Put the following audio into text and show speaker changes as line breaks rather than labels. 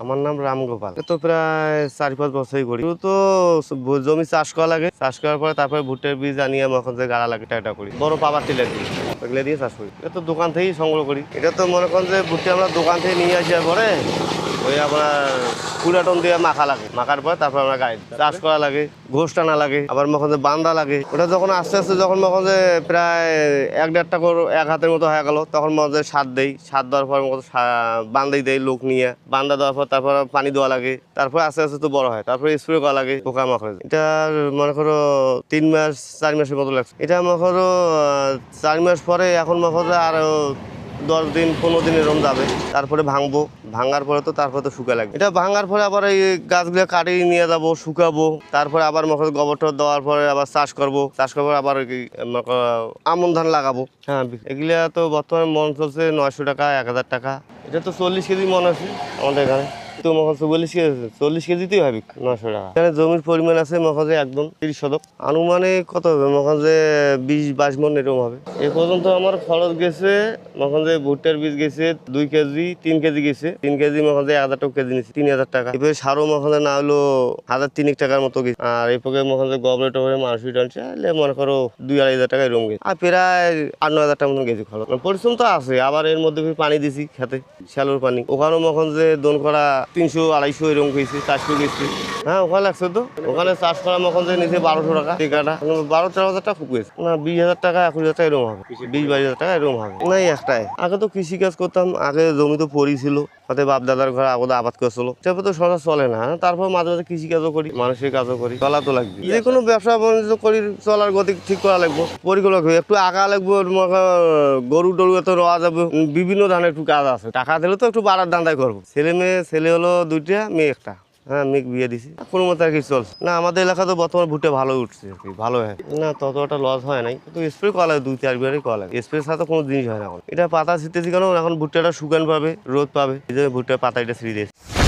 আমার নাম রামগোপাল তো প্রায় চার পাঁচ বছরই করি তো জমি চাষ করা লাগে। চাষ করার পরে তারপরে ভুট্টার বীজ আনিয়ে আমি যে গাড়া লাগে টাটা করি। বড় পাবার টিলার দিই দিয়ে চাষ করি। এটা তো দোকান থেকেই সংগ্রহ করি। এটা তো মনে করেন যে ভুট্টা আমরা দোকান থেকে নিয়ে আসার পরে ওই আপনার পুরাটন দিয়ে মাখা লাগে। মাখার পরে তারপর আমরা গাড়ি চাষ করা লাগে, ঘোষ টানা লাগে, আবার মখন যে বান্দা লাগে। ওটা যখন আস্তে আস্তে যখন মখন যে প্রায় এক দেড়টা করে এক হাতের মতো হয়ে গেল, তখন মধ্যে সার দেই। সার দেওয়ার পর মতো বান্দাই দেয় লোক নিয়ে। বান্দা দেওয়ার পর তারপর তারপর পানি দেওয়া লাগে। তারপর আস্তে আস্তে তো বড় হয়। তারপর স্প্রে করা লাগে, পোকা মাকড় এটা মনে করো তিন মাস, চার মাসের মতো লাগছে। এটা মনে করো চার মাস পরে এখন মনে করো আরও দশ দিন, পনেরো দিন এরকম যাবে। তারপরে ভাঙবো। ভাঙার পরে তো তারপরে তো শুকা লাগবে। এটা ভাঙার পরে আবার এই গাছগুলো কাটিয়ে নিয়ে যাব, শুকাবো। তারপরে আবার মনে গোবরটা দেওয়ার পরে আবার চাষ করব। চাষ করব আবার আমন ধান লাগাবো। হ্যাঁ এগুলো এগুলা তো বর্তমানে মন চলছে নয়শো টাকা, এক হাজার টাকা। এটা তো চল্লিশ কেজি মন আছে আমাদের এখানে। তো মনে চল্লিশ কেজি। চল্লিশ কেজিতেই হবে নশো টাকা। এখানে জমির পরিমাণ আছে একদম তিরিশ শতক। আনুমানিক কত হবে? বিশ বাইশ মন এরকম হবে। এ পর্যন্ত আমার খরচ গেছে ভুট্টার বীজ গেছে দুই কেজি, তিন কেজি গেছে। তিন কেজি হাজার টাকা কেজি তিন হাজার টাকা। এবার সারও না হলো হাজার তিনিক টাকার মতো গেছে। আর এই পক্ষে মনে যে গবরে টবরে মানুষ টানছে মনে করো দুই আড়াই হাজার টাকা এরকম গেছে। আর প্রায় আট, নয় হাজার টাকা মতন গেছে খরচ। পরিশ্রম তো আছে, আবার এর মধ্যে পানি দিছি খেতে, শ্যালোর পানি। ওখানেও মখন যে দোন করা তিনশো আড়াইশো এরকম গেছি চারশো গেছি। হ্যাঁ ওখানে লাগছে তো। ওখানে চাষ করা মখন যে নিচে বারোশো টাকা। টিকাটা বারো তেরো হাজার টাকা ফুকুয়েছে না বিশ হাজার টাকা একুশ হাজার টাকা এরকম হবে। বিশ বাইশ হাজার টাকা এরকম হবে। নাই একটাই। আগে তো কৃষি কাজ করতাম। আগে জমি তো পড়ি ছিল। হাতে বাপ দাদার ঘরে আগে আবাদ করছিল। তারপর তো সংসার চলে না। হ্যাঁ? তারপর মাঝে মাঝে কৃষি কাজও করি মানুষের কাজও করি। চলা তো লাগবে। যে কোনো ব্যবসা বাণিজ্য করি চলার গতি ঠিক করা লাগবে। পরিকল্পনা করি। একটু আগা লাগবে গরু টরু এত রওয়া যাবে। বিভিন্ন ধরনের একটু কাজ আছে। টাকা দিলে তো একটু বাড়ার দান্দাই করব। ছেলে মেয়ে ছেলে হলো দুইটা, মেয়ে একটা। হ্যাঁ মেঘ বিয়ে দিছি। কোনো মতো আর কি চলছে না। আমাদের এলাকা তো বর্তমানে ভুট্টা ভালো উঠছে আর কি, ভালো হয়। না, তত একটা লস হয় নাই। তো স্প্রে করা লাগে, দুই, চার বিয়ারই করা লাগে। স্প্রে সাথে কোনো জিনিস হয় না এখন। এটা পাতা ছিটতেছি কেন? এখন ভুট্টাটা শুকান পাবে, রোদ পাবে। এই জন্য ভুট্টার পাতা এটা ছিঁড়ে দিয়েছে।